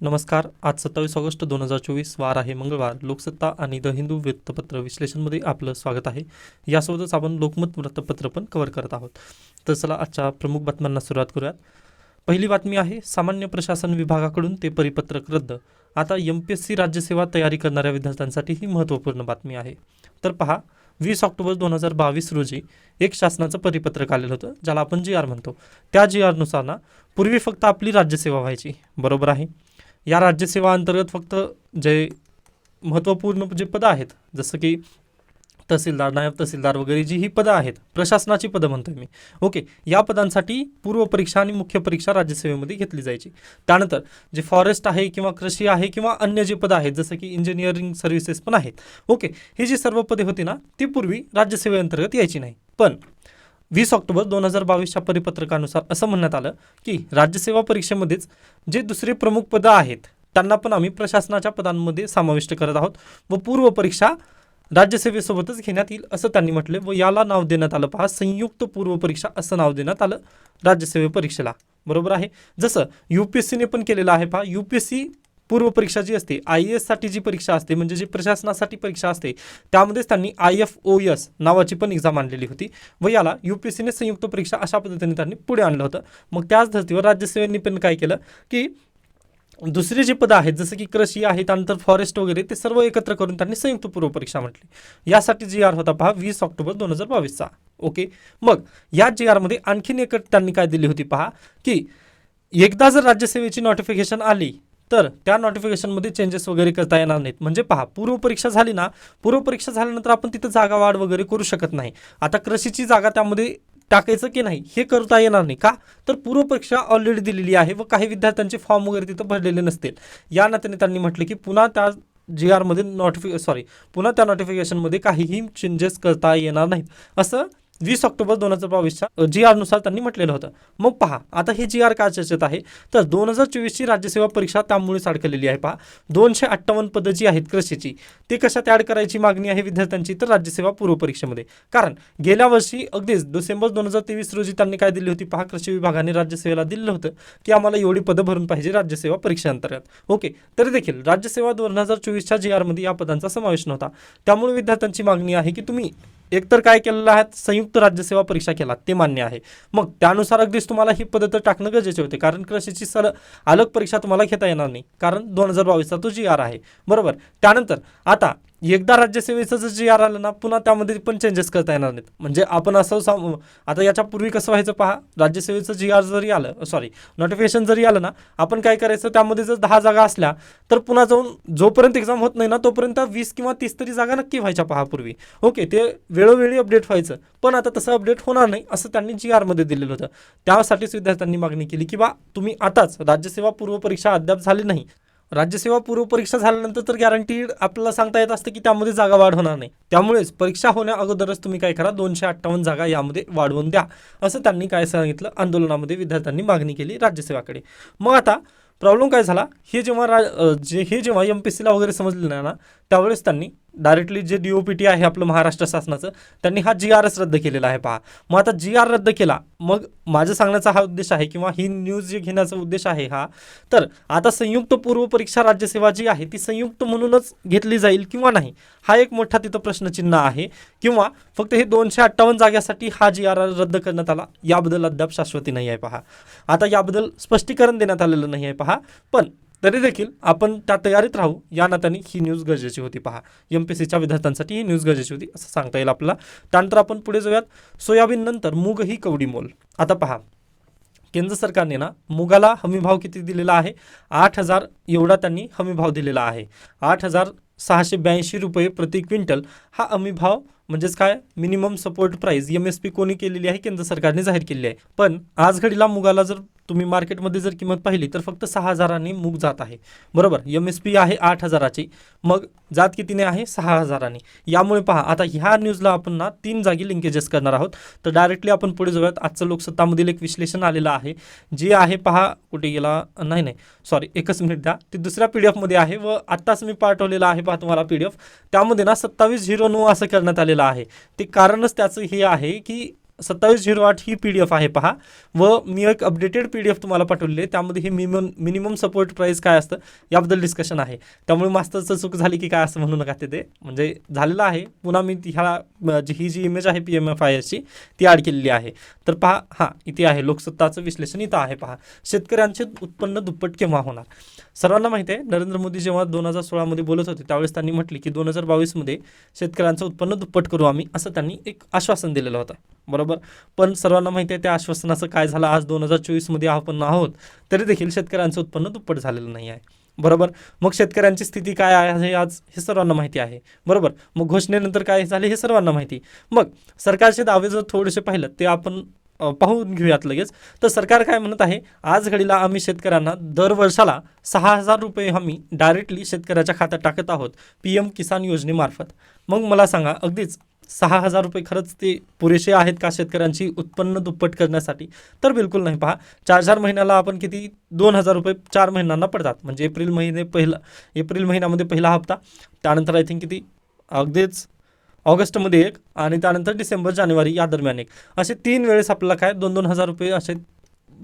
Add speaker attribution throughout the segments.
Speaker 1: नमस्कार आज सत्तावीस ऑगस्ट दोन हजार चोवीस वार आहे मंगळवार. लोकसत्ता आणि द हिंदू वृत्तपत्र विश्लेषणमध्ये आपलं स्वागत आहे. यासोबतच आपण लोकमत वृत्तपत्र पण कव्हर करत आहोत. तर चला आजच्या प्रमुख बातम्यांना सुरुवात करूयात. पहिली बातमी आहे सामान्य प्रशासन विभागाकडून ते परिपत्रक रद्द. आता एम पी एस सी राज्यसेवा तयारी करणाऱ्या विद्यार्थ्यांसाठी ही महत्त्वपूर्ण बातमी आहे. तर पहा वीस ऑक्टोबर दोन हजार बावीस रोजी एक शासनाचं परिपत्रक आलेलं होतं ज्याला आपण जी आर म्हणतो. त्या जी आरनुसार ना पूर्वी फक्त आपली राज्यसेवा व्हायची. बरोबर आहे? या राज्यसेवा अंतर्गत फक्त जे महत्त्वपूर्ण जे पदं आहेत जसं की तहसीलदार नायब तहसीलदार वगैरे जी ही पदं आहेत प्रशासनाची पदं म्हणतोय मी. ओके या पदांसाठी पूर्व परीक्षा आणि मुख्य परीक्षा राज्यसेवेमध्ये घेतली जायची. त्यानंतर जे फॉरेस्ट आहे किंवा कृषी आहे किंवा अन्य जे पदं आहेत जसं की इंजिनिअरिंग सर्व्हिसेस पण आहेत. ओके ही जी सर्व पदे होती ना ती पूर्वी राज्यसेवेअंतर्गत यायची नाही. पण वीस ऑक्टोबर दोन हजार बावीसच्या परिपत्रकानुसार असं म्हणण्यात आलं की राज्यसेवा परीक्षेमध्येच जे दुसरे प्रमुख पदं आहेत त्यांना पण आम्ही प्रशासनाच्या पदांमध्ये समाविष्ट करत आहोत व पूर्व परीक्षा राज्यसेवेसोबतच घेण्यात येईल असं त्यांनी म्हटले व याला नाव देण्यात आलं. पहा संयुक्त पूर्व परीक्षा असं नाव देण्यात आलं राज्यसेवे परीक्षेला. बरोबर आहे? जसं यू पी एस सीने पण केलेलं आहे. पहा यू पी एस सी पूर्व परीक्षा जी असते आय ए एससाठी जी परीक्षा असते म्हणजे जी प्रशासनासाठी परीक्षा असते त्यामध्येच त्यांनी आय एफ ओ एस नावाची पण एक्झाम आणलेली होती व याला यू पी एस सीने संयुक्त परीक्षा अशा पद्धतीने त्यांनी पुढे आणलं होतं. मग त्याच धर्तीवर राज्यसेवेने पण काय केलं की दुसरे जे पदं आहेत जसं की कृषी आहे त्यानंतर फॉरेस्ट वगैरे ते सर्व एकत्र करून त्यांनी संयुक्त पूर्व परीक्षा म्हटली. यासाठी जी आर होता पहा वीस ऑक्टोबर दोन हजार बावीसचा. ओके? मग या जी आरमध्ये आणखीन एक त्यांनी काय दिली होती पहा की एकदा जर राज्यसेवेची नोटिफिकेशन आली तर त्या नोटिफिकेशनमध्ये चेंजेस वगैरे करता येणार नाहीत. म्हणजे पहा पूर्वपरीक्षा झाली ना पूर्वपरीक्षा झाल्यानंतर आपण तिथं जागा वाढ वगैरे करू शकत नाही. आता कृषीची जागा त्यामध्ये टाकायचं की नाही हे करता येणार नाही का? तर पूर्वपरीक्षा ऑलरेडी दिलेली आहे व काही विद्यार्थ्यांचे फॉर्म वगैरे तिथं भरलेले नसतील. या नात्याने त्यांनी म्हटलं की पुन्हा त्या जी आरमध्ये नोटिफि सॉरी पुन्हा त्या नोटिफिकेशनमध्ये काहीही चेंजेस करता येणार नाहीत. असं वीस ऑक्टोबर दोन हजार बावीसच्या जी आरनुसार त्यांनी म्हटलेलं होतं. मग पहा आता हे जी आर का चर्चेत आहे तर दोन हजार चोवीसची राज्यसेवा परीक्षा त्यामुळेच अडकलेली आहे. पहा दोनशे अठ्ठावन्न पदं जी आहेत कृषीची ती कशात ॲड करायची मागणी आहे विद्यार्थ्यांची? तर राज्यसेवा पूर्व परीक्षेमध्ये कारण गेल्या वर्षी अगदीच डिसेंबर दोन हजार तेवीस रोजी त्यांनी काय दिली होती? पहा कृषी विभागाने राज्यसेवेला दिलं होतं की आम्हाला एवढी पदं भरून पाहिजे राज्यसेवा परीक्षेअंतर्गत ओके तरी देखील राज्यसेवा दोन हजार चोवीसच्या जी आरमध्ये या पदांचा समावेश नव्हता. त्यामुळे विद्यार्थ्यांची मागणी आहे की तुम्ही एकतर काय केलेलं आहे संयुक्त राज्यसेवा परीक्षा केला ते मान्य आहे. मग त्यानुसार अगदीच तुम्हाला ही पद्धत टाकणं गरजेचे होते कारण कृषीची सल अलग परीक्षा तुम्हाला घेता येणार नाही कारण दोन हजार बावीसचा तो जी आर आहे. बरोबर? त्यानंतर आता एकदा राज्यसेवेचं जर जी आर आलं ना पुन्हा त्यामध्ये पण चेंजेस करता येणार नाहीत. म्हणजे आपण असं साम आता याच्यापूर्वी कसं व्हायचं पहा राज्यसेवेचं जी आर जरी आलं सॉरी नोटिफिकेशन जरी आलं ना आपण काय करायचं त्यामध्ये जर दहा जागा असल्या तर पुन्हा जाऊन जोपर्यंत एक्झाम होत नाही ना तोपर्यंत वीस किंवा तीस तरी जागा नक्की व्हायच्या पहा पूर्वी. ओके ते वेळोवेळी अपडेट व्हायचं. पण आता तसं अपडेट होणार नाही असं त्यांनी जी आरमध्ये दिलेलं होतं. त्यासाठीच विद्यार्थ्यांनी मागणी केली की बा तुम्ही आताच राज्यसेवा पूर्व परीक्षा अद्याप झाली नाही राज्यसेवा पूर्व परीक्षा झाल्यानंतर तर गॅरंटीड आपल्याला सांगता येत असतं की त्यामध्ये जागा वाढ होणार नाही. त्यामुळेच परीक्षा होण्या अगोदरच तुम्ही काय करा दोनशे अठ्ठावन्न जागा यामध्ये वाढवून द्या असं त्यांनी काय सांगितलं? आंदोलनामध्ये विद्यार्थ्यांनी मागणी केली राज्यसेवाकडे. मग आता प्रॉब्लेम काय झाला? हे जेव्हा रा जे हे जेव्हा एम पी सीला वगैरे समजलं नाही ना त्यावेळेस त्यांनी डायरेक्टली जे डी ओ पी टी आहे आपलं महाराष्ट्र शासनाचं त्यांनी हा जी आर एस रद्द केलेला आहे पहा. मग आता जी आर रद्द केला. मग माझं सांगण्याचा हा उद्देश आहे किंवा ही न्यूज जे घेण्याचा उद्देश आहे हा तर आता संयुक्त पूर्व परीक्षा राज्यसेवा जी आहे ती संयुक्त म्हणूनच घेतली जाईल किंवा नाही हा एक मोठा तिथं प्रश्नचिन्ह आहे. किंवा फक्त हे दोनशे अठ्ठावन्न जाग्यासाठी हा जी आर आर रद्द करण्यात आला याबद्दल अद्याप शाश्वती नाही आहे पहा. आता याबद्दल स्पष्टीकरण देण्यात आलेलं नाही आहे पहा. पण तरी देखील आपण त्या तयारीत राहू. या नात्याने ही न्यूज गरजेची होती. पहा एम पी सीच्या विद्यार्थ्यांसाठी ही न्यूज गरजेची होती असं सांगता येईल आपल्याला. त्यानंतर आपण पुढे जाऊयात. सोयाबीन नंतर मूग ही कवडी मोल. आता पहा केंद्र सरकारने ना मुगाला हमीभाव किती दिलेला आहे? आठ हजार एवढा त्यांनी हमीभाव दिलेला आहे. आठ हजार सहाशे ब्याऐंशी रुपये प्रति क्विंटल हा हमीभाव म्हणजेच काय? Minimum support price M S P कोणी केलेली आहे? केंद्र सरकारने जाहीर केलेली आहे. पण आज घडीला मुगाला जर तुम्ही मार्केटमध्ये जर किंमत पाहिली तर फक्त सहा हजारांनी मूग जात आहे. बरोबर? एम एस पी आहे आठ हजाराची. मग जात कितीने आहे? सहा हजारांनी. यामुळे पहा आता ह्या न्यूजला आपण ना तीन जागी लिंकेजेस करणार आहोत. तर डायरेक्टली आपण पुढे जाऊयात. आजचं लोकसत्तामधील एक विश्लेषण आलेलं आहे. जे आहे पहा कुठे गेला? नाही नाही. सॉरी एकच मिनिट द्या. ते दुसऱ्या पी डी एफमध्ये आहे व आत्ताच मी पाठवलेलं आहे पहा तुम्हाला पी डी एफ त्यामध्ये ना सत्तावीस झिरो नऊ असं करण्यात आलेलं आहे. ते कारणच त्याचं हे आहे की सत्तावीस झिरो आठ ही पी डी एफ आहे पहा. व मी एक अपडेटेड पी डी एफ तुम्हाला पाठवलेली आहे. त्यामध्ये हे मिनिमम मिनिमम सपोर्ट प्राईस काय असतं याबद्दल डिस्कशन आहे. त्यामुळे मास्तरचं चूक झाली की काय असं म्हणू नका ते म्हणजे झालेलं आहे. पुन्हा मी ह्या जी ही जी इमेज आहे पी एम एफ आय एसची ती ॲड केलेली आहे. तर पहा हां इथे आहे. लोकसत्ताचं विश्लेषण इथं आहे पहा. शेतकऱ्यांचे उत्पन्न दुप्पट केव्हा होणार? सर्वांना माहिती आहे नरेंद्र मोदी जेव्हा दोन हजार सोळामध्ये बोलत होते त्यावेळेस त्यांनी म्हटले की दोन हजार बावीसमध्ये शेतकऱ्यांचं उत्पन्न दुप्पट करू आम्ही असं त्यांनी एक आश्वासन दिलेलं होतं. बरोबर? पण सर्वांना माहिती आहे त्या आश्वासनाचं काय झालं आज दोन हजार चोवीसमध्ये आपण आहोत तरी देखील शेतकऱ्यांचं उत्पन्न दुप्पट झालेलं नाही आहे. बरोबर? मग शेतकऱ्यांची स्थिती काय आहे आज हे सर्वांना माहिती आहे. बरोबर? मग घोषणेनंतर काय झाले हे सर्वांना माहिती. मग सरकारचे दावे जर थोडेसे पाहिलं ते आपण पाहून घेऊयात लगेच. तर सरकार काय म्हणत आहे आज घडीला आम्ही शेतकऱ्यांना दर वर्षाला सहा हजार रुपये आम्ही डायरेक्टली शेतकऱ्याच्या खात्यात टाकत आहोत पी एम किसान योजनेमार्फत. मग मला सांगा अगदीच सहा हजार रुपये खरंच ते पुरेसे आहेत का शेतकऱ्यांची उत्पन्न दुप्पट करण्यासाठी? तर बिलकुल नाही पहा. चार चार महिन्याला आपण किती? दोन हजार रुपये चार महिन्यांना पडतात. म्हणजे एप्रिल महिने पहिला एप्रिल महिन्यामध्ये पहिला हप्ता त्यानंतर आय थिंक किती? अगदीच ऑगस्टमध्ये एक आणि त्यानंतर डिसेंबर जानेवारी या दरम्यान एक. असे तीन वेळेस आपल्याला काय दोन दोन हजार रुपये असे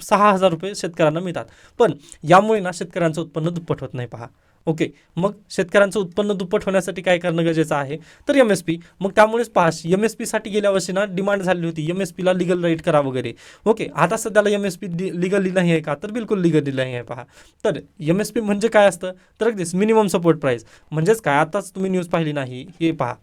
Speaker 1: सहा हजार रुपये शेतकऱ्यांना मिळतात. पण यामुळे ना शेतकऱ्यांचं उत्पन्न दुप्पट होत नाही पहा. ओके? मग शेतकऱ्यांचं उत्पन्न दुप्पट होण्यासाठी काय करणं गरजेचं आहे? तर एम एस पी मग त्यामुळेच पहा एम एस पीसाठी गेल्या वर्षी ना डिमांड झालेली होती. एम एस पीला लिगल राईट करा वगैरे. ओके? आता सध्याला एम एस पी लिगली नाही आहे का? तर बिलकुल लिगली नाही आहे पहा. तर एम एस पी म्हणजे काय असतं? तर अगदीच मिनिमम सपोर्ट प्राईस म्हणजेच काय? आताच तुम्ही न्यूज पाहिली नाही. हे पहा.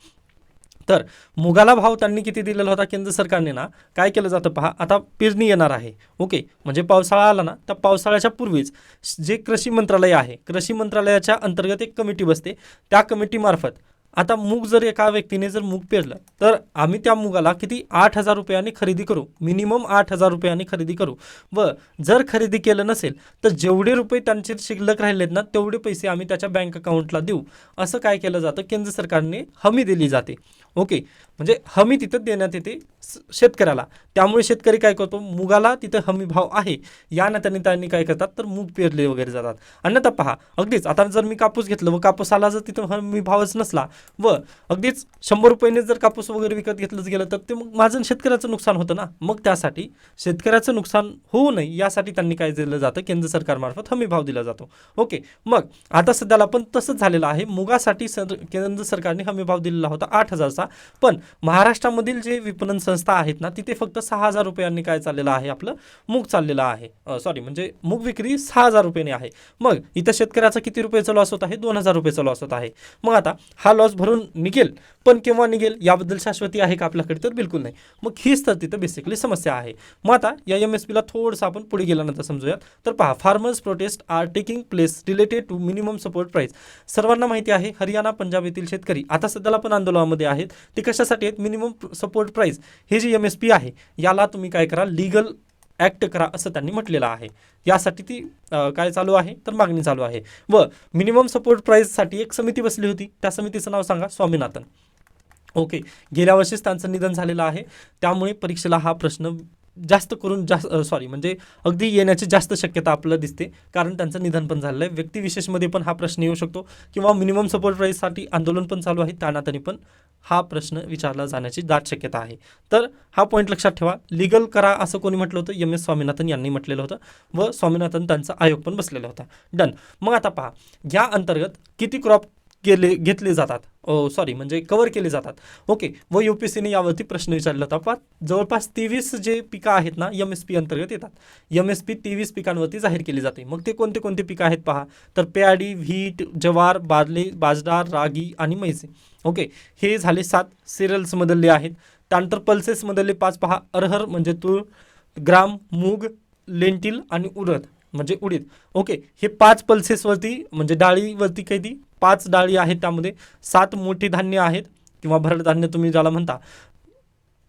Speaker 1: तर मुगाला भाव त्यांनी किती दिलेला होता केंद्र सरकारने ना काय केलं जातं पहा आता पेरणी येणार आहे ओके म्हणजे पावसाळा आला ना त्या पावसाळ्याच्या पूर्वीच जे कृषी मंत्रालय आहे कृषी मंत्रालयाच्या अंतर्गत एक कमिटी बसते त्या कमिटीमार्फत आता मूग जर एका व्यक्तीने जर मूग पेरलं तर आम्ही त्या मुगाला किती? आठ हजार रुपयांनी खरेदी करू. मिनिमम आठ हजार रुपयांनी खरेदी करू. व जर खरेदी केलं नसेल तर जेवढे रुपये त्यांचे शिल्लक राहिलेत ना तेवढे पैसे आम्ही त्याच्या बँक अकाउंटला देऊ. असं काय केलं जातं? केंद्र सरकारने हमी दिली जाते. ओके? म्हणजे हमी तिथं देण्यात येते स- शेतकऱ्याला. त्यामुळे शेतकरी काय करतो? मुगाला तिथं हमी भाव आहे. या नात्याने त्यांनी काय करतात? तर मूग पेरले वगैरे जातात. अन्यथा पहा अगदीच आता जर मी कापूस घेतलं व कापूसाला जर तिथं हमी भावच नसला व अगदीच शंभर रुपयाने जर कापूस वगैरे विकत घेतलंच गेलं तर ते मग माझं शेतकऱ्याचं नुकसान होतं ना? मग त्यासाठी शेतकऱ्याचं नुकसान होऊ नये यासाठी त्यांनी काय दिलं जातं? केंद्र सरकारमार्फत हमी भाव दिला जातो. ओके मग आता सध्याला पण तसंच झालेलं आहे. मुगासाठी सर केंद्र सरकारने हमी भाव दिलेला होता आठ हजारचा. पण महाराष्ट्रामधील जे विपणन संस्था आहेत ना तिथे फक्त सहा हजार रुपयांनी काय चाललेलं आहे आपलं? मूग चाललेलं आहे. सॉरी म्हणजे मूग विक्री सहा हजार रुपयाने आहे. मग इथं शेतकऱ्याचा किती रुपयाचा लॉस होत आहे? दोन हजार रुपयाचा लॉस होत आहे. मग आता हा लॉस भरून निघेल पण केव्हा निघेल याबद्दल शाश्वती आहे का आपल्याकडे तर बिलकुल नाही. मग हीच तर तिथं बेसिकली समस्या आहे. मग आता या एम एस पीला थोडंसं आपण पुढे गेल्यानंतर समजूयात. तर पहा farmers protest are taking place related to minimum support price सर्वांना माहिती आहे हरियाणा पंजाब येथील शेतकरी आता सध्याला पण आंदोलनामध्ये आहेत. ते कशासाठी आहेत? मिनिमम सपोर्ट प्राईस हे जे एम एस पी आहे याला तुम्ही काय करा लिगल ॲक्ट करा असं त्यांनी म्हटलेलं आहे. यासाठी ती काय चालू आहे? तर मागणी चालू आहे. व मिनिमम सपोर्ट प्राईजसाठी एक समिती बसली होती. त्या समितीचं नाव सांगा स्वामीनाथन. ओके. गेल्या वर्षीच त्यांचं निधन झालेलं आहे. त्यामुळे परीक्षेला हा प्रश्न जास्त करून जास्त सॉरी म्हणजे अगदी येण्याची जास्त शक्यता आपल्याला दिसते. कारण त्यांचं निधन पण झालेलं आहे. व्यक्तिविशेषमध्ये पण हा प्रश्न येऊ शकतो. किंवा मिनिमम सपोर्ट प्राईजसाठी आंदोलन पण चालू आहे. त्या पण हा प्रश्न विचारला जाण्याची दाट शक्यता आहे. तर हा पॉईंट लक्षात ठेवा. लिगल करा असं कोणी म्हटलं होतं? एम एस स्वामीनाथन यांनी म्हटलेलं होतं. व स्वामीनाथन त्यांचा आयोग पण बसलेला होता. डन मग आता पहा. या अंतर्गत किती क्रॉप केले घेतले जातात. सॉरी म्हणजे कवर केले जातात. ओके व यू पी सीने यावरती प्रश्न विचारला होता. जवळपास तेवीस जे पिकं आहेत ना एम एस पी अंतर्गत येतात. एम एस पी तेवीस पिकांवरती जाहीर केली जाते. मग ते कोणते कोणते पिकं आहेत पहा. तर प्याडी व्हीट जवार बार्ले बाजदार रागी आणि मैसे ओके हे झाले सात सिरियल्समधले आहेत. त्यानंतर पल्सेसमधले पाच पहा. अरहर म्हणजे तूर ग्राम मूग लेंटिल आणि उरद. म्हणजे उडीद. ओके हे पाच पल्सेसवरती म्हणजे डाळीवरती काही पाच डाळी आहेत त्यामध्ये. सात मोठी धान्य आहेत किंवा भरड धान्य तुम्ही ज्याला म्हणता.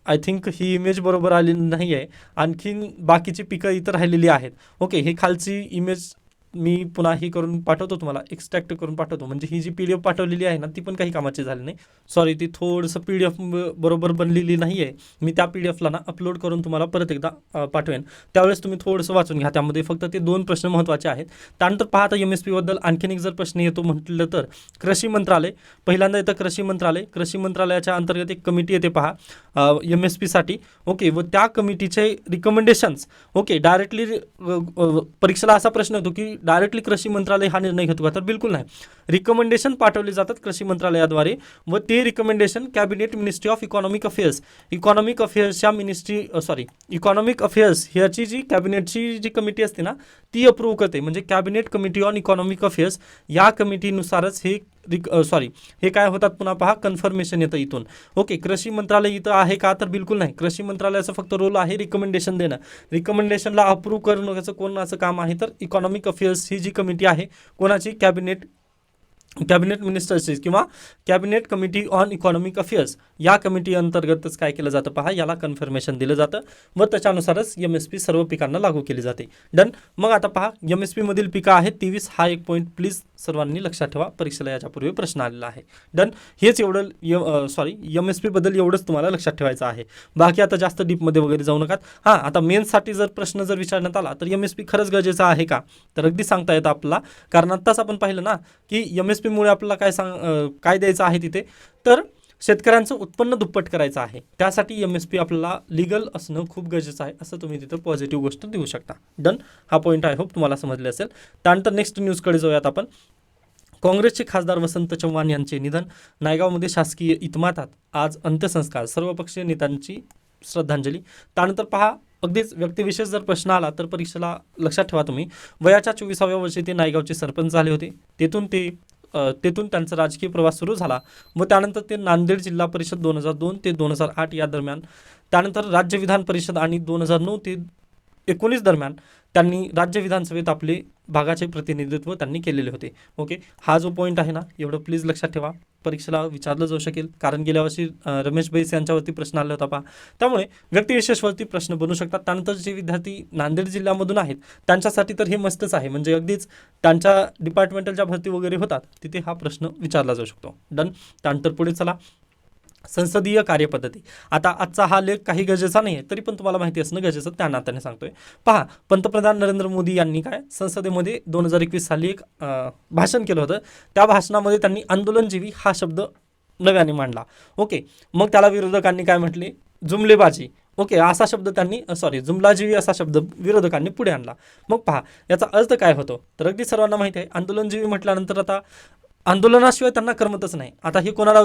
Speaker 1: आय थिंक ही इमेज बरोबर आली नाही आहे आणखीन बाकीची पिकं इथं राहिलेली आहेत. ओके हे खालची इमेज मी पुन्हा हे करून पाठवतो तुम्हाला एक्स्ट्रॅक्ट करून पाठवतो. म्हणजे ही जी पी डी एफ पाठवलेली आहे ना ती पण काही कामाची झाली नाही. सॉरी ती थोडंसं पी डी एफ बरोबर बनलेली नाही आहे मी त्या पी डी एफला ना अपलोड करून तुम्हाला परत एकदा पाठवेन. त्यावेळेस तुम्ही थोडंसं वाचून घ्या. त्यामध्ये फक्त ते दोन प्रश्न महत्त्वाचे आहेत. त्यानंतर पाहता एम एस पीबद्दल आणखीन एक जर प्रश्न येतो म्हटलं तर कृषी मंत्रालय. पहिल्यांदा येतं कृषी मंत्रालय. कृषी मंत्रालयाच्या अंतर्गत एक कमिटी येते पहा. एम एस पीसाठी ओके व त्या कमिटीचे रिकमेंडेशन्स ओके डायरेक्टली परीक्षेला असा प्रश्न येतो की डायरेक्टली कृषी मंत्रालय हा निर्णय घेतो का? तर बिलकुल नाही. रिकमेंडेशन पाठवले जातात कृषी मंत्रालयाद्वारे व ते recommendation cabinet ministry of economic affairs economic अफेअर्सच्या ministry sorry economic affairs ह्याची जी कॅबिनेटची जी कमिटी असते ना ती अप्रूव्ह करते. म्हणजे cabinet committee on economic affairs या कमिटीनुसारच हे रिक सॉरी हे काय होतात पुन्हा पहा कन्फर्मेशन येतं इथून. ओके कृषी मंत्रालय इथं आहे का? तर बिलकुल नाही. कृषी मंत्रालयाचा फक्त रोल आहे रिकमेंडेशन देणं. रिकमेंडेशनला अप्रूव्ह करणं याचं कोणाचं काम आहे? तर इकॉनॉमिक अफेअर्स ही जी कमिटी आहे कोणाची? कॅबिनेट कॅबिनेट मिनिस्टर्सची किंवा cabinet committee on economic affairs या कमिटी अंतर्गतच काय केलं जातं पहा याला कन्फर्मेशन दिलं जातं व त्याच्यानुसारच एम एस पी सर्व पिकांना लागू केली जाते. डन. मग आता पहा एम एस पीमधील पिकं आहेत तेवीस हा एक पॉईंट प्लीज सर्वांनी लक्षात ठेवा परीक्षेला याच्यापूर्वी प्रश्न आलेला आहे. डन. हेच एवढं सॉरी एम एस पीबद्दल एवढंच तुम्हाला लक्षात ठेवायचं आहे. बाकी आता जास्त डीपमध्ये वगैरे जाऊ नका हां आता मेन्ससाठी जर प्रश्न जर विचारण्यात आला तर एम एस पी खरंच गरजेचं आहे का? तर अगदी सांगता येतं आपला कारण आत्ताच आपण पाहिलं ना की एम एस पीमुळे आपल्याला काय सांग काय द्यायचं आहे तिथे? तर शेतकऱ्यांचं उत्पन्न दुप्पट करायचं आहे. त्यासाठी एम एस पी आपल्याला लिगल असणं खूप गरजेचं आहे असं तुम्ही तिथं पॉझिटिव्ह गोष्ट देऊ शकता. डन हा पॉईंट आय होप तुम्हाला समजले असेल. त्यानंतर नेक्स्ट न्यूजकडे जाऊयात आपण. काँग्रेसचे खासदार वसंत चव्हाण यांचे निधन. नायगावमध्ये शासकीय इतमातात आज अंत्यसंस्कार सर्वपक्षीय नेत्यांची श्रद्धांजली. त्यानंतर पहा अगदीच व्यक्तिविशेष जर प्रश्न आला तर परीक्षेला लक्षात ठेवा तुम्ही. वयाच्या चोवीसाव्या वर्षी ते नायगावचे सरपंच झाले होते. तेथून ते तेथून त्यांचा राजकीय प्रवास सुरू झाला. व त्यानंतर ते नांदेड जिल्हा परिषद दोन हजार दोन ते दोन हजार आठ या दरम्यान त्यानंतर राज्य विधान परिषद आणि दोन हजार नऊ ते एकोणीस दरम्यान त्यांनी राज्य विधानसभेत आपले भागाचे प्रतिनिधित्व त्यांनी केलेले होते. ओके हा जो पॉईंट आहे ना एवढं प्लीज लक्षात ठेवा. परीक्षेला विचारलं जाऊ शकेल. कारण गेल्या वर्षी रमेश बैस यांच्यावरती प्रश्न आला होता पहा. त्यामुळे व्यक्तिविशेषवरती प्रश्न बनू शकतात. त्यानंतर जे विद्यार्थी नांदेड जिल्ह्यामधून आहेत त्यांच्यासाठी तर हे मस्तच आहे. म्हणजे अगदीच त्यांच्या डिपार्टमेंटल ज्या भरती वगैरे होतात तिथे हा प्रश्न विचारला जाऊ शकतो. डन त्यानंतर पुढे चला. संसदीय कार्यपद्धती. आता आजचा हा लेख काही गरजेचा नाही आहे तरी पण तुम्हाला माहिती असणं गरजेचं त्या नात्याने सांगतोय. पहा पंतप्रधान नरेंद्र मोदी यांनी काय संसदेमध्ये दोन हजार एकवीस साली एक भाषण केलं होतं. त्या भाषणामध्ये त्यांनी आंदोलनजीवी हा शब्द नव्याने मांडला. ओके मग त्याला विरोधकांनी काय म्हटले? जुमलेबाजी. ओके असा शब्द त्यांनी सॉरी जुमलाजीवी असा शब्द विरोधकांनी पुढे आणला. मग पहा याचा अर्थ काय होतो? तर अगदी सर्वांना माहिती आहे आंदोलनजीवी म्हटल्यानंतर आता आंदोलनाशिवाय त्यांना करमतच नाही. आता हे कोणाला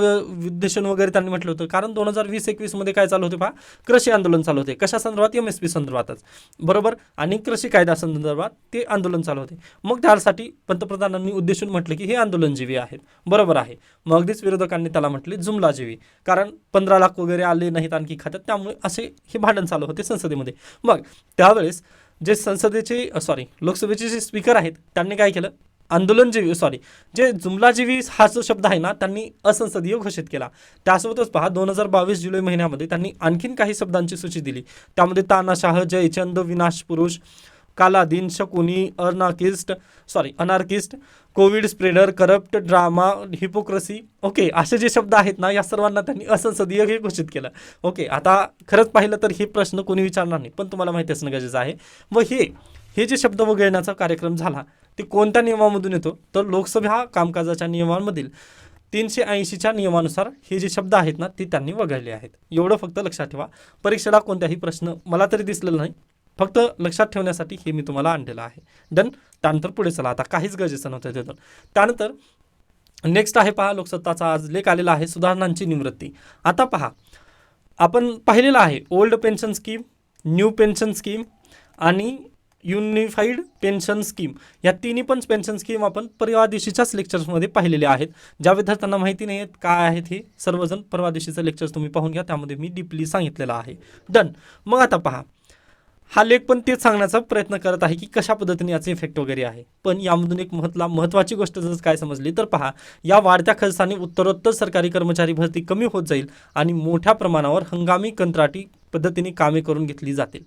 Speaker 1: उद्देशन वगैरे त्यांनी म्हटलं होतं? कारण दोन हजार वीस एकवीसमध्ये काय चालू होते पहा? कृषी आंदोलन चालू होते. कशा संदर्भात? एम एस पी संदर्भातच. बरोबर? आणि कृषी कायदा संदर्भात ते आंदोलन चालू होते. मग त्यासाठी पंतप्रधानांनी उद्देशून म्हटलं की हे आंदोलनजीवी आहेत. बरोबर आहे. मग अगदीच विरोधकांनी त्याला म्हटले जुमलाजीवी. कारण पंधरा लाख वगैरे आले नाहीत आणखी खात्यात. त्यामुळे असे हे भांडण चालू होते संसदेमध्ये. मग त्यावेळेस जे संसदेचे सॉरी लोकसभेचे जे स्पीकर आहेत त्यांनी काय केलं? आंदोलनजीवी सॉरी जे जुमलाजीवी हा जो शब्द आहे ना त्यांनी असंसदीय घोषित केला. त्यासोबतच पहा दोन हजार बावीस जुलै महिन्यामध्ये त्यांनी आणखीन काही शब्दांची सूची दिली. त्यामध्ये तानाशाह जयचंद विनाश पुरुष कालादीन Shakuni anarchist sorry anarchist covid spreader corrupt drama hypocrisy okay असे जे शब्द आहेत ना या सर्वांना त्यांनी असंसदीय हे घोषित केलं. ओके आता खरंच पाहिलं तर हे प्रश्न कोणी विचारणार नाही पण तुम्हाला माहिती असणं गरजेचं आहे. व हे हे जे शब्द वगळण्याचा कार्यक्रम झाला ते कोणत्या नियमामधून येतो? तर लोकसभा कामकाजाच्या नियमांमधील तीनशे ऐंशीच्या नियमानुसार हे जे शब्द आहेत ना ते त्यांनी वगळले आहेत. एवढं फक्त लक्षात ठेवा. परीक्षेला कोणत्याही प्रश्न मला तरी दिसलेला नाही. फक्त लक्षात ठेवण्यासाठी हे मी तुम्हाला आणलेलं आहे. डन. त्यानंतर पुढे चला. आता काहीच गरजेचं नव्हतं तिथून त्यानंतर नेक्स्ट आहे पहा लोकसत्ताचा आज लेख आलेला आहे. सुधारणांची निवृत्ती. आता पहा. आपण पाहिलेलं आहे. Old pension scheme new pension scheme आणि युनिफाईड पेन्शन स्कीम. या तिन्ही पण पेन्शन स्कीम आपण परवा दिवशीच्याच लेक्चर्समध्ये पाहिलेले आहेत. ज्या विद्यार्थ्यांना माहिती नाही आहेत काय आहेत हे सर्वजण परवा दिवशीचं लेक्चर्स तुम्ही पाहून घ्या. त्यामध्ये मी डीपली सांगितलेलं आहे. डन मग आता पहा. हा लेख पण तेच सांगण्याचा प्रयत्न करत आहे की कशा पद्धतीने याचे इफेक्ट वगैरे आहे. पण यामधून एक महत्ला महत्त्वाची गोष्ट जर काय समजली तर पहा. या वाढत्या खर्चाने उत्तरोत्तर सरकारी कर्मचारी भरती कमी होत जाईल आणि मोठ्या प्रमाणावर हंगामी कंत्राटी पद्धतीने कामे करून घेतली जातील.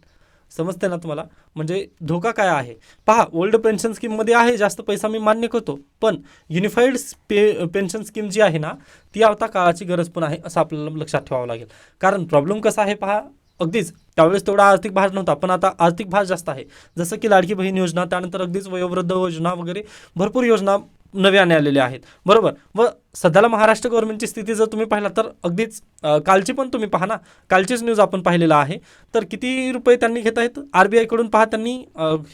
Speaker 1: समजते ना तुम्हाला? म्हणजे धोका काय आहे? पहा ओल्ड पेन्शन स्कीममध्ये आहे जास्त पैसा मी मान्य करतो. पण युनिफाईड पे पेन्शन स्कीम जी आहे ना ती आता काळाची गरज पण आहे असं आपल्याला लक्षात ठेवावं लागेल. कारण प्रॉब्लेम कसा आहे पहा अगदीच त्यावेळेस तेवढा आर्थिक भार नव्हता पण आता आर्थिक भार जास्त आहे. जसं की लाडकी बहीण योजना त्यानंतर अगदीच वयोवृद्ध योजना वगैरे भरपूर योजना नव्याने आलेल्या आहेत. बरोबर? व सध्याला महाराष्ट्र गव्हर्नमेंटची स्थिती जर तुम्ही पाहिला तर अगदीच कालची पण तुम्ही पहा ना कालचीच न्यूज आपण पाहिलेला आहे. तर किती रुपये त्यांनी घेत आहेत? आर बी आयकडून पहा त्यांनी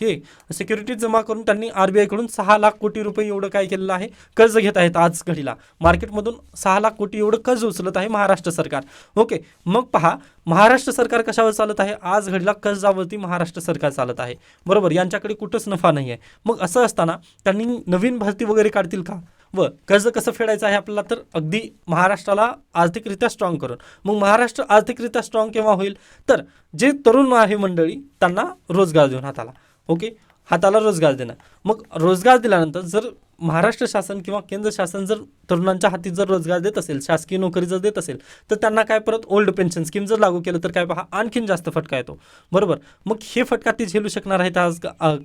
Speaker 1: हे सिक्युरिटीज जमा करून त्यांनी आर बी आयकडून सहा लाख कोटी रुपये एवढं काय केलेलं आहे? कर्ज घेत आहेत आज घडीला. मार्केटमधून सहा लाख कोटी एवढं कर्ज उचलत आहे महाराष्ट्र सरकार. ओके मग पहा महाराष्ट्र सरकार कशावर चालत आहे? आज घडीला कर्जावरती महाराष्ट्र सरकार चालत आहे. बरोबर यांच्याकडे कुठंच नफा नाही आहे मग असं असताना त्यांनी नवीन भरती वगैरे काढतील का? व कर्ज कसं फेडायचं आहे आपल्याला तर अगदी महाराष्ट्राला आर्थिकरित्या स्ट्रॉंग करून. मग महाराष्ट्र आर्थिकरित्या स्ट्रॉंग केव्हा होईल? तर जे तरुण आहे मंडळी त्यांना रोजगार देऊन हाताला. ओके हाताला रोजगार देणं. मग रोजगार दिल्यानंतर जर महाराष्ट्र शासन किंवा केंद्र शासन जर तरुणांच्या हाती जर रोजगार देत असेल शासकीय नोकरी जर देत असेल तर त्यांना काय परत ओल्ड पेन्शन स्कीम जर लागू केलं तर काय पहा आणखीन जास्त फटका येतो. बरोबर? मग हे फटका ते झेलू शकणार आहेत आज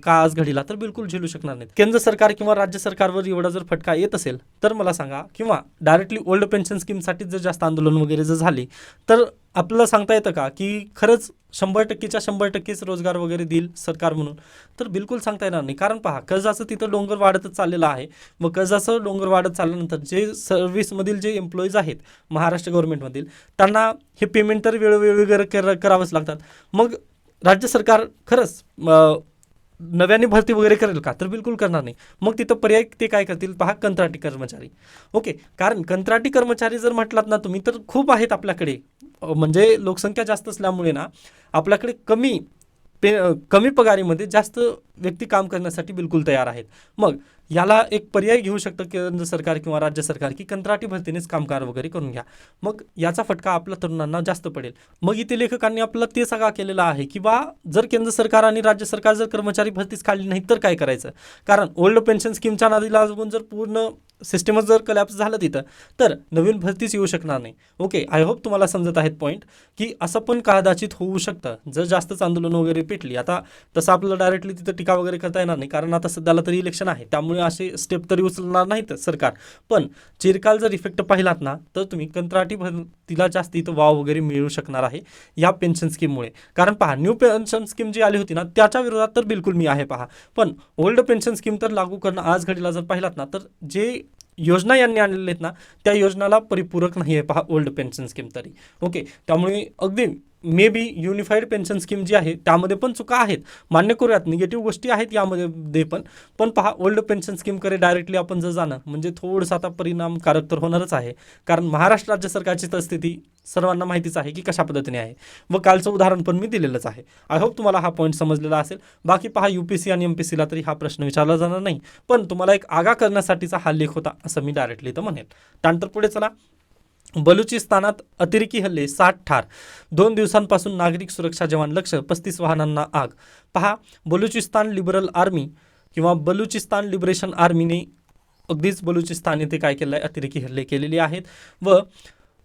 Speaker 1: का आज घडीला? तर बिलकुल झेलू शकणार नाहीत. केंद्र सरकार किंवा राज्य सरकारवर एवढा जर फटका येत असेल तर मला सांगा किंवा डायरेक्टली ओल्ड पेन्शन स्कीमसाठी जर जास्त आंदोलन वगैरे जर झाली तर आपल्याला सांगता येतं का की खरंच शंभर टक्केच्या शंभर टक्केच रोजगार वगैरे देईल सरकार म्हणून? तर बिलकुल सांगता येणार नाही. कारण पहा कर्जाचं तिथं डोंगर वाढतच चाललेलं आहे. मग कर्जाचं डोंगर वाढत चालल्यानंतर जे सर्व्हिसमधील जे एम्प्लॉईज आहेत महाराष्ट्र गव्हर्नमेंटमधील त्यांना हे पेमेंट तर वेळोवेळी वगैरे कर करावंच लागतात. मग राज्य सरकार खरंच नव्याने भरती वगैरे करेल का? तर बिलकुल करणार नाही. मग तिथं पर्याय ते काय करतील? पहा कंत्राटी कर्मचारी. ओके कारण कंत्राटी कर्मचारी जर म्हटलात ना तुम्ही तर खूप आहेत आपल्याकडे. म्हणजे लोकसंख्या जास्त असल्यामुळे ना आपल्याकडे कमी पे कमी पगारीमध्ये जास्त व्यक्ती काम करण्यासाठी बिलकुल तयार आहेत. मग याला एक पर्याय घेऊ शकतं केंद्र सरकार किंवा राज्य सरकार की कंत्राटी भरतीनेच कामगार वगैरे करून घ्या. मग याचा फटका आपल्या तरुणांना जास्त पडेल. मग इथे लेखकांनी आपला ते सगळा केलेला आहे की बा जर केंद्र सरकार आणि राज्य सरकार जर कर्मचारी भरतीच काढली नाही तर काय करायचं? कारण ओल्ड पेन्शन स्कीमच्या नादीला लागून जर पूर्ण सिस्टमच जर कलॅप्स झालं तिथं तर नवीन भरतीच येऊ शकणार नाही. ओके आय होप तुम्हाला समजत आहेत पॉईंट की असं पण कदाचित होऊ शकतं. जर जास्तच आंदोलन वगैरे पेटली आता तसं आपल्याला डायरेक्टली तिथं टीका वगैरे करता येणार नाही कारण आता सध्याला तरी इलेक्शन आहे. त्यामुळे असे स्टेप तरी उचलणार नाहीत सरकार. पण चिरकाल जर इफेक्ट पाहिलात ना तर तुम्ही कंत्राटी भरतीला जास्त इथं वाव वगैरे मिळू शकणार आहे या पेन्शन स्कीममुळे कारण पहा न्यू पेन्शन स्कीम जी आली होती ना त्याच्या विरोधात तर बिलकुल मी आहे पहा. पण ओल्ड पेन्शन स्कीम तर लागू करणं आज घडीला जर पाहिलात ना तर जे योजना यांनी आणलेल्या आहेत ना त्या योजनाला परिपूरक नाही आहे पहा ओल्ड पेन्शन स्कीम तरी. ओके त्यामुळे अगदी may be unified pension scheme जी आहे त्यामध्ये पण चुका आहेत. मान्य करूयात निगेटिव्ह गोष्टी आहेत यामध्ये दे पण. पण पहा ओल्ड पेन्शन स्कीमकडे डायरेक्टली आपण जर जाणं म्हणजे थोडंसं आता परिणामकारक तर होणारच आहे. कारण महाराष्ट्र राज्य सरकारची तर स्थिती सर्वांना माहितीच आहे की कशा पद्धतीने आहे. व कालचं उदाहरण पण मी दिलेलंच आहे. आय होप तुम्हाला हा पॉईंट समजलेला असेल. बाकी पहा यू पी सी आणि एम पी सीला तरी हा प्रश्न विचारला जाणार नाही. पण तुम्हाला एक आगा करण्यासाठीचा हा लेख होता असं मी डायरेक्टली तर म्हणेल. त्यानंतर पुढे चला. बलुचिस्तानात अतिरेकी हल्ले साठ ठार. दोन दिवसांपासून नागरिक सुरक्षा जवान लक्ष पस्तीस वाहनांना आग. पहा बलुचिस्तान लिबरल आर्मी किंवा बलुचिस्तान लिबरेशन आर्मीने अगदीच बलुचिस्तान येथे काय केलं आहे अतिरेकी हल्ले केलेले आहेत. व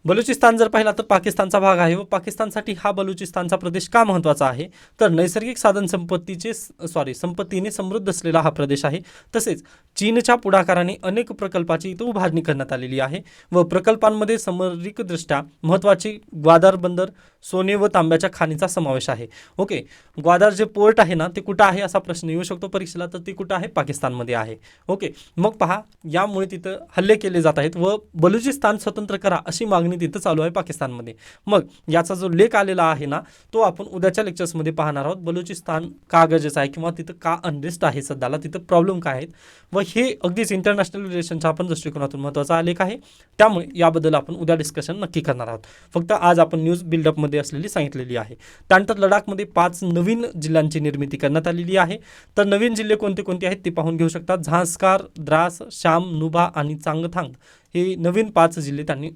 Speaker 1: बलुचिस्तान जर पाहिला तर पाकिस्तानचा भाग आहे व पाकिस्तानसाठी हा बलुचिस्तानचा प्रदेश का महत्त्वाचा आहे? तर नैसर्गिक साधन संपत्तीचे सॉरी संपत्तीने समृद्ध असलेला हा प्रदेश आहे. तसेच चीनच्या पुढाकाराने अनेक प्रकल्पाची इथं उभारणी करण्यात आलेली आहे व प्रकल्पांमध्ये समरिकदृष्ट्या महत्त्वाची ग्वादार बंदर सोने व तांब्याच्या खाणीचा समावेश आहे. ओके ग्वादार जे पोर्ट आहे ना ते कुठं आहे असा प्रश्न येऊ शकतो परीक्षेला तर ते कुठं आहे? पाकिस्तानमध्ये आहे. ओके मग पहा यामुळे तिथं हल्ले केले जात आहेत व बलुचिस्तान स्वतंत्र करा अशी मागणी तिथं चालू आहे पाकिस्तानमध्ये. मग याचा जो लेख आलेला आहे ना तो आपण उद्याच्या लेक्चर्समध्ये पाहणार आहोत. बलुचिस्तान का गरजेचं आहे किंवा तिथं का अनरेस्ट आहे सध्याला तिथं प्रॉब्लेम काय आहेत? व हे अगदीच इंटरनॅशनल रिलेशनच्या आपण दृष्टिकोनातून महत्त्वाचा आलेख आहे. त्यामुळे याबद्दल आपण उद्या डिस्कशन नक्की करणार आहोत. फक्त आज आपण न्यूज बिल्डअपमध्ये असलेली सांगितलेली आहे. त्यानंतर लडाखमध्ये पाच नवीन जिल्ह्यांची निर्मिती करण्यात आलेली आहे. तर नवीन जिल्हे कोणते कोणते आहेत ते पाहून घेऊ शकतात झांस्कार द्रास श्याम नुभा आणि चांगथांग हे नवीन पाच जिल्हे त्यांनी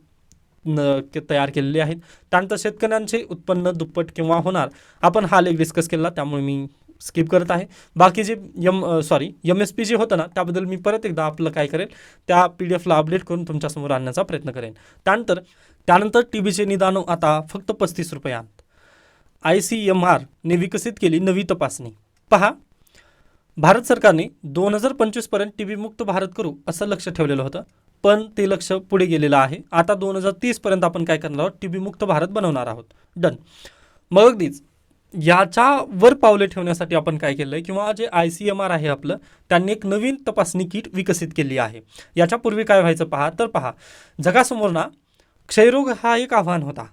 Speaker 1: तयार केलेले आहेत. त्यानंतर शेतकऱ्यांचे उत्पन्न दुप्पट किंवा होणार. आपण हा लेख डिस्कस केला त्यामुळे मी स्किप करत आहे. बाकी जे M sorry M S P जे होतं ना त्याबद्दल मी परत एकदा आपलं काय करेल त्या पी डी एफला अपडेट करून तुमच्यासमोर आणण्याचा प्रयत्न करेन. त्यानंतर त्यानंतर टी बीचे निदान आता फक्त पस्तीस रुपयांत आय सी एम आरने विकसित केली नवी तपासणी. पहा भारत सरकारने दोन हजार पंचवीसपर्यंत टी बी मुक्त भारत करू असं लक्ष ठेवलेलं होतं. पण ते लक्ष पुढे गेलेलं आहे. आता दोन हजार तीसपर्यंत आपण काय करणार आहोत? टी बी मुक्त भारत बनवणार आहोत. डन मग अगदीच याच्यावर पावले ठेवण्यासाठी आपण काय केलं आहे किंवा जे आय सी एम आर आहे आपलं त्यांनी एक नवीन तपासणी किट विकसित केली आहे. याच्यापूर्वी काय व्हायचं पहा? तर पहा जगासमोर ना क्षयरोग हा एक आव्हान होता.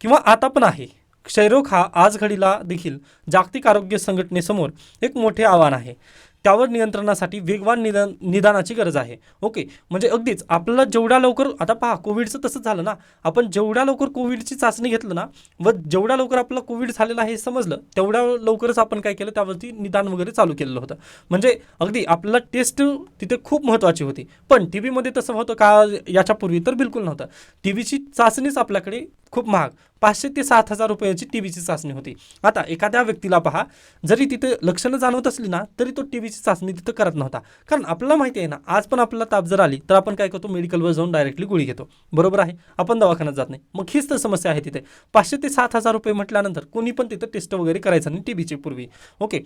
Speaker 1: किंवा आता पण आहे. क्षयरोग हा आज घडीला देखील जागतिक आरोग्य संघटनेसमोर एक मोठे आव्हान आहे. त्यावर नियंत्रणासाठी वेगवान निदान निदानाची गरज आहे. ओके? म्हणजे अगदीच आपल्याला जेवढ्या लवकर आता पहा कोविडचं तसंच झालं ना. आपण जेवढ्या लवकर कोविडची चाचणी घेतलं ना व जेवढ्या लवकर आपलं कोविड झालेलं आहे हे समजलं तेवढ्या लवकरच आपण काय केलं त्यावरती निदान वगैरे चालू केलेलं होतं. म्हणजे अगदी आपल्याला टेस्ट तिथे खूप महत्त्वाची होती. पण टी व्हीमध्ये तसं होतं का याच्यापूर्वी तर बिलकुल नव्हतं. टी व्हीची चाचणीच आपल्याकडे खूप महाग. पाचशे ते सात हजार रुपयाची टी व्हीची चाचणी होती. आता एखाद्या व्यक्तीला पहा जरी तिथे लक्षणं जाणवत असली ना तरी तो टी व्हीची चाचणी तिथं करत नव्हता. कारण आपल्याला माहिती आहे ना आज पण आपल्याला ताप जर आली तर आपण काय करतो? मेडिकलवर जाऊन डायरेक्टली गोळी घेतो. बरोबर आहे? आपण दवाखान्यात जात नाही. मग हीच तर समस्या आहे तिथे. पाचशे ते सात हजार रुपये म्हटल्यानंतर कोणी पण तिथं टेस्ट वगैरे करायचं नाही टी बीची पूर्वी. ओके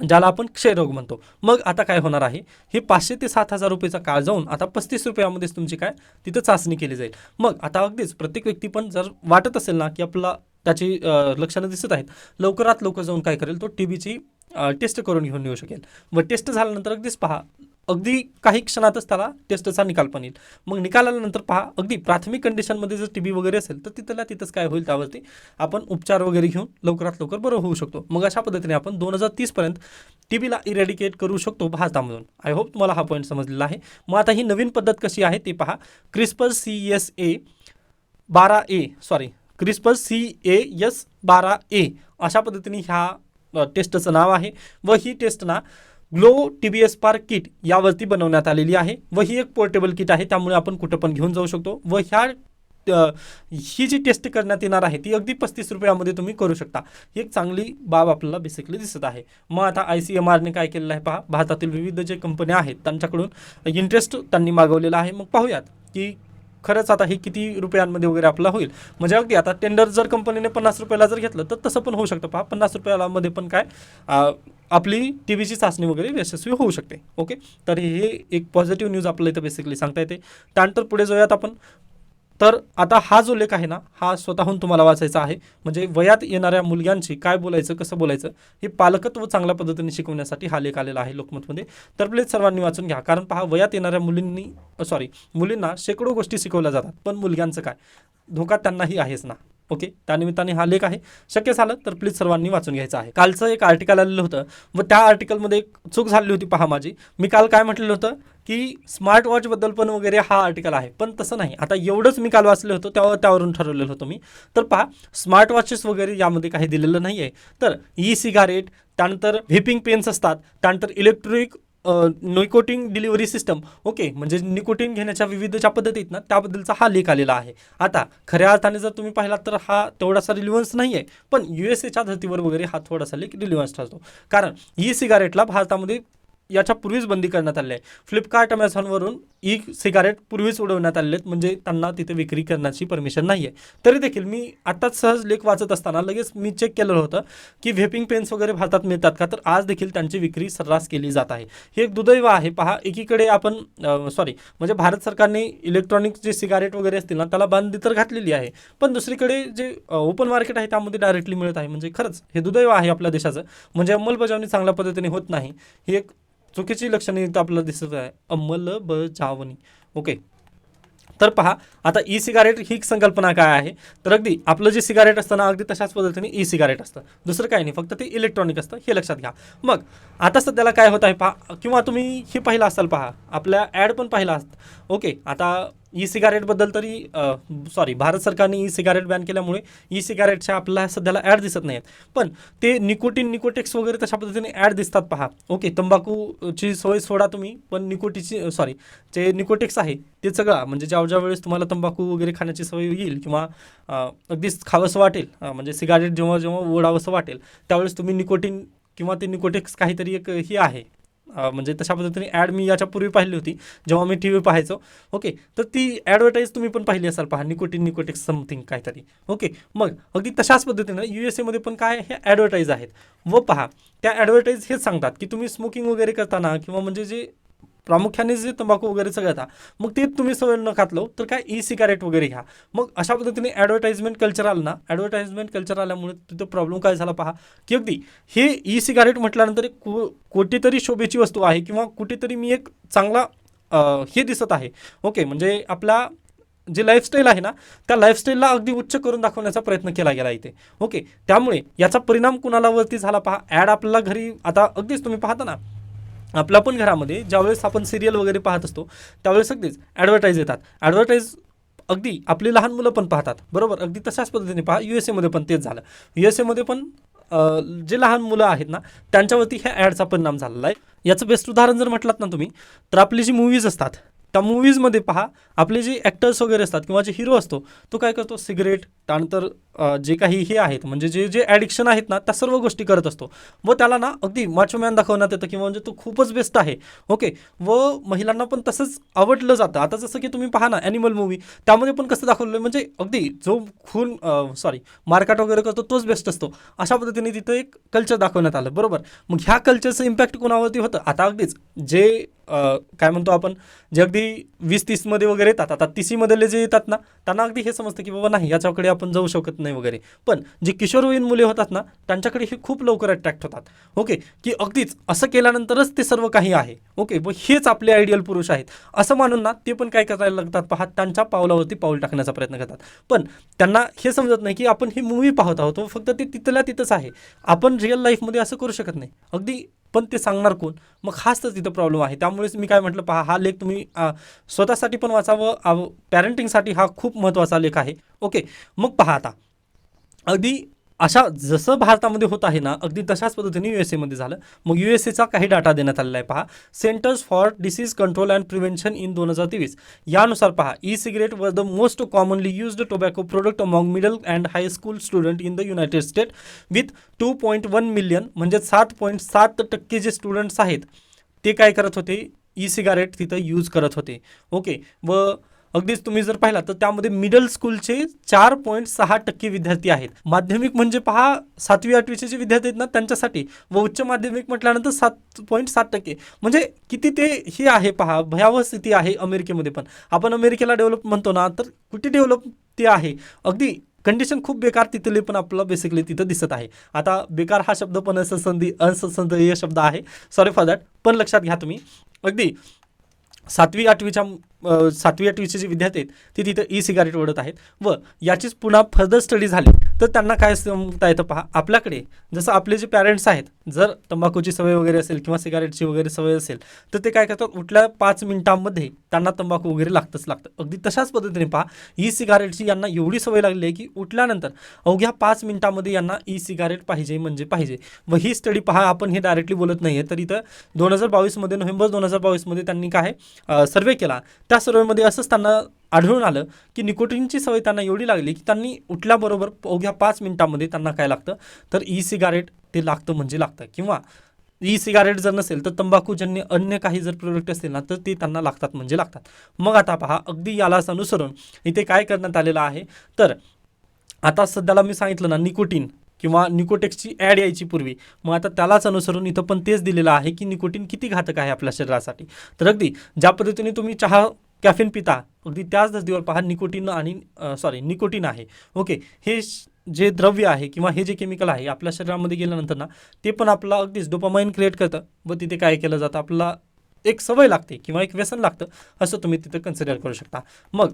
Speaker 1: ज्याला आपण क्षयरोग म्हणतो. मग आता काय होणार आहे? हे पाचशे ते सात हजार रुपयेचा काळ जाऊन आता पस्तीस रुपयामध्येच तुमची काय? तिथं चाचणी केली जाईल. मग आता अगदीच प्रत्येक व्यक्ती पण जर वाटत असेल ना की आपला त्याची लक्षणं दिसत आहेत लवकरात लवकर जाऊन काय करेल? तो टी बीची टेस्ट करून घेऊन येऊ शकेल. व टेस्ट झाल्यानंतर अगदीच पहा अगदी काही क्षणातच त्याला टेस्टचा निकाल पण येईल. मग निकाल आल्यानंतर पहा अगदी प्राथमिक कंडिशनमध्ये जर टी बी वगैरे असेल तर तिथल्या तिथंच काय होईल त्यावरती? आपण उपचार वगैरे घेऊन लवकरात लवकर बरं होऊ शकतो. मग अशा पद्धतीने आपण दोन हजार तीसपर्यंत टी बीला इरेडिकेट करू शकतो भारतामधून आय होप तुम्हाला हा पॉईंट समजलेला आहे. मग आता ही नवीन पद्धत कशी आहे ते पहा. क्रिस्पर सी एस ए बारा A sorry CRISPR C A S बारा ए अशा पद्धतीने ह्या टेस्टचं नाव आहे. व ही टेस्ट ना glow T B S spark kit यावरती बनवण्यात आलेली आहे. व ही एक पोर्टेबल किट आहे त्यामुळे आपण कुठं पण घेऊन जाऊ शकतो. व ह्या ही जी टेस्ट करण्यात येणार आहे ती अगदी पस्तीस रुपयामध्ये तुम्ही करू शकता. ही एक चांगली बाब आपल्याला बेसिकली दिसत आहे. मग आता आय सी एम आरने काय केलेलं आहे पहा. भारतातील विविध जे कंपन्या आहेत त्यांच्याकडून इंटरेस्ट त्यांनी मागवलेला आहे. मग पाहूयात की खरंच आता हे किती रुपयांमध्ये वगैरे आपला होईल? म्हणजे अगदी आता टेंडर जर कंपनीने पन्नास रुपयाला जर घेतलं तर तसं पण होऊ शकतं. पहा पन्नास रुपयाला मध्ये पण काय आपली टी व्हीची चाचणी वगैरे यशस्वी होऊ शकते. ओके? तर हे एक पॉझिटिव्ह न्यूज आपल्याला इथं बेसिकली सांगता येते. त्यानंतर पुढे जाऊयात आपण. तर आता हा जो लेख आहे ना हा स्वतःहून तुम्हाला वाचायचा आहे. म्हणजे वयात येणाऱ्या मुलग्यांशी काय बोलायचं कसं बोलायचं हे पालकत्व चांगल्या पद्धतीने शिकवण्यासाठी हा लेख आलेला आहे लोकमतमध्ये. तर प्लीज सर्वांनी वाचून घ्या. कारण पहा वयात येणाऱ्या मुलींनी सॉरी मुलींना शेकडो गोष्टी शिकवल्या जातात. पण मुलग्यांचं काय? धोका त्यांनाही आहेच ना. ओके? त्यानिमित्ताने हा लेख आहे. शक्य झालं तर प्लीज सर्वांनी वाचून घ्यायचं आहे. कालचं एक आर्टिकल आलेलं होतं. व त्या आर्टिकलमध्ये एक चूक झालेली होती पहा माझी. मी काल काय म्हटलेलं होतं? की स्मार्ट वॉचबद्दल पण वगैरे हा आर्टिकल आहे. पण तसं नाही. आता एवढंच मी काल वाचलं होतं त्यावर त्यावरून ठरवलेलं होतं मी. तर पहा स्मार्ट वॉचेस वगैरे यामध्ये काही दिलेलं नाही आहे तर ई सिगारेट त्यानंतर व्हिपिंग पेन्स असतात त्यानंतर electric nicotine delivery system okay म्हणजे निकोटिन घेण्याच्या विविध ज्या पद्धती आहेत ना त्याबद्दलचा हा लेख आलेला आहे. आता खऱ्या अर्थाने जर तुम्ही पाहिलात तर हा तेवढासा रिलिव्हन्स नाही आहे पण यू एस एच्या धर्तीवर वगैरे हा थोडासा लेख रिलिव्हन्स ठरतो. कारण ई सिगारेटला भारतामध्ये याच्या पूर्वीच बंदी करण्यात आली आहे. फ्लिपकार्ट अमेझॉनवरून ई सिगारेट पूर्वीच उडवण्यात आलेले आहेत. म्हणजे त्यांना तिथे विक्री करण्याची परमिशन नाही आहे तरी देखील मी आत्ताच सहज लेख वाचत असताना लगेच मी चेक केलेलं होतं की व्हेपिंग पेन्स वगैरे भारतात मिळतात का? तर आज देखील त्यांची विक्री सर्रास केली जात आहे. हे एक दुदैव आहे. पहा एकीकडे आपण सॉरी म्हणजे भारत सरकारने इलेक्ट्रॉनिक जे सिगारेट वगैरे असतील ना त्याला बंदी तर घातलेली आहे. पण दुसरीकडे जे ओपन मार्केट आहे त्यामध्ये डायरेक्टली मिळत आहे. म्हणजे खरंच हे दुदैव आहे आपल्या देशाचं. म्हणजे अंमलबजावणी चांगल्या पद्धतीने होत नाही. ही एक चुकीची लक्षणे इथं आपल्याला दिसत आहे. अंमलबजावणी ओके. तर पहा आता ई सिगारेट ही संकल्पना काय आहे? तर अगदी आपलं जे सिगारेट असतं ना अगदी तशाच पद्धतीने ई सिगारेट असतं. दुसरं काही नाही फक्त ते इलेक्ट्रॉनिक असतं हे लक्षात घ्या. मग आता सध्याला काय होत आहे पहा किंवा तुम्ही हे पाहिलं असाल पहा आपल्या ॲड पण पाहिला असत. ओके आता ई सिगारेटबद्दल तरी सॉरी भारत सरकारने ई सिगारेट बॅन केल्यामुळे ई सिगारेटच्या आपल्याला सध्याला ॲड दिसत नाहीत पण ते निकोटीन निकोटेक्स वगैरे तशा पद्धतीने ॲड दिसतात पहा. ओके तंबाखूची सवय सोडा तुम्ही पण निकोटीची सॉरी जे निकोटेक्स आहे ते सगळं म्हणजे ज्या ज्या वेळेस तुम्हाला तंबाखू वगैरे खाण्याची सवय येईल किंवा अगदीच खावंसं वाटेल म्हणजे सिगारेट जेव्हा जेव्हा ओढावंसं वाटेल त्यावेळेस तुम्ही निकोटीन किंवा ते निकोटेक्स काहीतरी एक हे आहे. म्हणजे तशा पद्धतीने ॲड मी याच्यापूर्वी पाहिली होती जेव्हा मी टी व्ही पाहायचो. ओके तर ती ॲडव्हर्टाईज तुम्ही पण पाहिली असाल पहा निकोटिन निकोटिक समथिंग काहीतरी. ओके मग अगदी तशाच पद्धतीनं यू एस एमध्ये पण काय हे ॲडव्हर्टाईज आहेत. व पहा त्या ॲडव्हर्टाईज हेच सांगतात की तुम्ही स्मोकिंग वगैरे करताना किंवा म्हणजे जे प्रामुख्याने जे तंबाखू वगैरेचं घेता मग ते तुम्ही सवय न खातलो तर काय ई सिगारेट वगैरे घ्या. मग अशा पद्धतीने ॲडव्हर्टाइजमेंट कल्चर आलं ना ॲडव्हर्टाइजमेंट कल्चर आल्यामुळे तिथं प्रॉब्लेम काय झाला पहा. की अगदी हे ई सिगारेट म्हटल्यानंतर एक को कोणतीतरी शोभेची वस्तू आहे किंवा कुठेतरी मी एक चांगला हे दिसत आहे. ओके म्हणजे आपला जे लाईफस्टाईल आहे ना त्या लाईफस्टाईलला अगदी उच्च करून दाखवण्याचा प्रयत्न केला गेला इथे. ओके त्यामुळे याचा परिणाम कुणाला वरती झाला पहा. ॲड आपल्याला घरी आता अगदीच तुम्ही पाहता ना आपल्या पण घरामध्ये ज्यावेळेस आपण सिरियल वगैरे पाहत असतो त्यावेळेस अगदीच ॲडव्हर्टाईज येतात. ॲडव्हर्टाईज अगदी आपली लहान मुलं पण पाहतात बरोबर? अगदी तशाच पद्धतीने पहा यू एस एमध्ये पण तेच झालं. यू एस एमध्ये पण जे लहान मुलं आहेत ना त्यांच्यावरती ह्या ॲडचा परिणाम झालेला आहे. याचं बेस्ट उदाहरण जर म्हटलात ना तुम्ही तर आपली जी मूवीज असतात त्या मूवीजमध्ये पहा आपले जे ॲक्टर्स वगैरे असतात किंवा जे हिरो असतो तो काय करतो? सिगरेट त्यानंतर जे काही हे आहेत म्हणजे जे जे ॲडिक्शन आहेत ना त्या सर्व गोष्टी करत असतो. व त्याला ना अगदी मॅन दाखवण्यात येतं किंवा म्हणजे तो खूपच बेस्ट आहे. ओके व महिलांना पण तसंच आवडलं जातं. आता जसं की तुम्ही पहा ना ॲनिमल मूवी त्यामध्ये पण कसं दाखवलं म्हणजे अगदी जो खून सॉरी मारकाट वगैरे करतो तोच बेस्ट असतो. अशा पद्धतीने तिथं एक कल्चर दाखवण्यात आलं. बरोबर? मग ह्या कल्चरचं इम्पॅक्ट कोणावरती होतं? आता अगदीच जे काय म्हणतो आपण जे अगदी वीस तीसमध्ये वगैरे येतात आता तिसीमधले जे येतात ना त्यांना अगदी हे समजतं की बाबा नाही याच्याकडे आपण जाऊ शकत नाही. नाही वगैरे. पण जे किशोरवयीन मुले होतात ना त्यांच्याकडे हे खूप लवकर अट्रॅक्ट होतात. ओके की अगदीच असं केल्यानंतरच ते सर्व काही आहे. ओके व हेच आपले आयडियल पुरुष आहेत. असं मानून ना ते पण काय करायला लागतात पहा त्यांच्या पावलावरती पाऊल टाकण्याचा प्रयत्न करतात. पण त्यांना हे समजत नाही की आपण ही मूवी पाहत आहोत. फक्त ते तिथल्या तिथंच आहे. आपण रिअल लाईफमध्ये असं करू शकत नाही. अगदी पण ते सांगणार कोण? मग हाच तर तिथं प्रॉब्लेम आहे. त्यामुळेच मी काय म्हटलं पहा हा लेख तुम्ही स्वतःसाठी पण वाचावं पॅरेंटिंगसाठी हा खूप महत्त्वाचा लेख आहे. ओके मग पहा आता. अगदी अशा जसं भारतामध्ये होत आहे ना अगदी तशाच पद्धतीने यू एस एमध्ये झालं. मग यू एस एचा काही डाटा देण्यात आलेला आहे पहा. Centers for disease control and prevention in दोन हजार तेवीस. यानुसार पहा e cigarette were the most commonly used tobacco product among middle and high school student in the United State with two point one million म्हणजे सात point सात टक्के जे स्टुडंट्स आहेत ते काय करत होते? ई सिगारेट तिथं यूज करत होते. ओके व अगदीच तुम्ही जर पाहिला तर त्यामध्ये मिडल स्कूलचे चार पॉईंट सहा टक्के विद्यार्थी आहेत. माध्यमिक म्हणजे पहा सातवी आठवीचे जे विद्यार्थी आहेत ना त्यांच्यासाठी व उच्च माध्यमिक म्हटल्यानंतर सात पॉईंट सात टक्के. म्हणजे किती ते हे आहे पहा भयावह स्थिती आहे अमेरिकेमध्ये पण. आपण अमेरिकेला डेव्हलप म्हणतो ना तर कुठे डेव्हलप ते आहे? अगदी कंडिशन खूप बेकार तिथले पण आपल्याला बेसिकली तिथं दिसत आहे. आता बेकार हा शब्द पण असंसंधी असंसंधीय शब्द आहे. सॉरी फॉर दॅट पण लक्षात घ्या तुम्ही. अगदी सातवी आठवीच्या सातवी आठवीचे जे विद्यार्थी आहेत ते तिथं ई सिगारेट ओढत आहेत. व याचीच पुन्हा फर्दर स्टडी झाली. तर त्यांना काय सांगता येतं पहा? आपल्याकडे जसं आपले जे पॅरेंट्स आहेत जर तंबाखूची सवय वगैरे असेल किंवा सिगारेटची वगैरे सवय असेल तर ते काय करतात? उठल्या पाच मिनिटांमध्ये त्यांना तंबाखू वगैरे लागतंच लागतं. अगदी तशाच पद्धतीने पहा ई सिगारेटची यांना एवढी सवय लागली आहे की उठल्यानंतर अवघ्या पाच मिनिटांमध्ये यांना ई सिगारेट पाहिजे म्हणजे पाहिजे. व ही स्टडी पहा आपण हे डायरेक्टली बोलत नाही आहे तर इथं दोन हजार बावीसमध्ये नोव्हेंबर दोन हजार बावीसमध्ये त्यांनी काय सर्वे केला. त्या सर्वेमध्ये असंच त्यांना आढळून आलं की निकोटीनची सवय त्यांना एवढी लागली की त्यांनी उठल्याबरोबर अवघ्या पाच मिनिटांमध्ये त्यांना काय लागतं? तर ई सिगारेट ते लागतं म्हणजे लागतं. किंवा ई सिगारेट जर नसेल तर तंबाखूजन्य अन्य काही जर प्रोडक्ट असतील ना तर ते त्यांना लागतात म्हणजे लागतात. मग आता पहा अगदी यालाच अनुसरून इथे काय करण्यात आलेलं आहे? तर आता सध्याला मी सांगितलं ना निकोटीन किंवा निकोटेक्सची ॲड यायची पूर्वी. मग आता त्यालाच अनुसरून इथं पण तेच दिलेलं आहे की निकोटीन किती घातक आहे आपल्या शरीरासाठी. तर अगदी ज्या पद्धतीने तुम्ही चहा कॅफिन पिता. अगदी त्याच धर्तीवर पहा निकोटीन आणि सॉरी निकोटीन आहे. ओके हे जे द्रव्य आहे किंवा हे जे केमिकल आहे आपल्या शरीरामध्ये गेल्यानंतर ना ते पण आपला अगदीच डोपामाइन क्रिएट करतं व तिथे काय केलं जातं आपला एक सवय लागते किंवा एक व्यसन लागतं असं तुम्ही तिथं कन्सिडर करू शकता. मग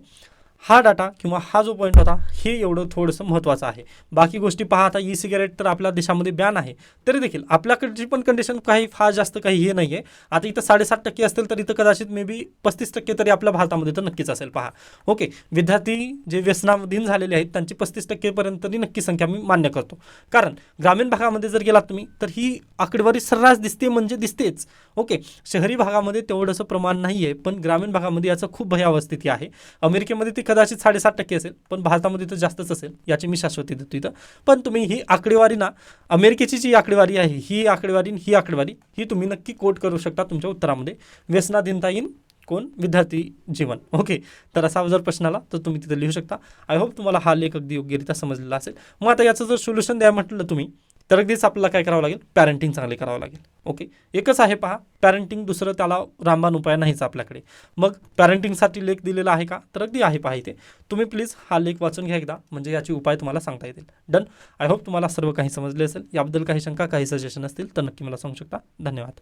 Speaker 1: हा डाटा किंवा हा जो पॉईंट होता हे एवढं थोडंसं महत्त्वाचं आहे. बाकी गोष्टी पहा आता ई सिगारेट तर आपल्या देशामध्ये बॅन आहे. तरी देखील आपल्याकडची पण कंडिशन काही फार जास्त काही हे नाही आहे आता इथं साडेसात टक्के असतील तर इथं कदाचित मे बी पस्तीस टक्के तरी आपल्या भारतामध्ये तर नक्कीच असेल. पहा. ओके विद्यार्थी जे व्यसनाधीन झालेले आहेत त्यांची पस्तीस टक्केपर्यंत तरी नक्की संख्या मी मान्य करतो. कारण ग्रामीण भागामध्ये जर गेलात तुम्ही तर ही आकडेवारी सर्रास दिसते म्हणजे दिसतेच. ओके शहरी भागामध्ये तेवढंसं प्रमाण नाही आहे पण ग्रामीण भागामध्ये याचं खूप भयावस्थिती आहे. अमेरिकेमध्ये ती कदाचित साडेसात टक्के असेल पण भारतामध्ये तर जास्तच असेल याची मी शाश्वती देतो इथं. पण तुम्ही ही आकडेवारी ना अमेरिकेची जी आकडेवारी आहे ही आकडेवारी ही आकडेवारी ही तुम्ही नक्की कोट करू शकता तुमच्या उत्तरामध्ये. व्यसनाधीनता येईन कोण? विद्यार्थी जीवन. ओके तर असा जर प्रश्न आला तर तुम्ही तिथे लिहू शकता. आय होप तुम्हाला हा लेख अगदी योग्यरित्या समजलेला असेल. मग आता याचं जर सोल्युशन द्या म्हटलं तुम्ही तर अगदीच आपल्याला काय करावं लागेल? पॅरेंटिंग चांगले करावं लागेल. ओके एकच आहे पहा पॅरेंटिंग दुसरं त्याला रामबाण उपाय नाहीच आपल्याकडे. मग पॅरेंटिंगसाठी लेख दिलेला आहे का? तर अगदी आहे पहा इथे. तुम्ही प्लीज हा लेख वाचून घ्या एकदा म्हणजे याचे उपाय तुम्हाला सांगता येतील. डन आय होप तुम्हाला सर्व काही समजले असेल. याबद्दल काही शंका काही सजेशन असतील तर नक्की मला सांगू शकता. धन्यवाद.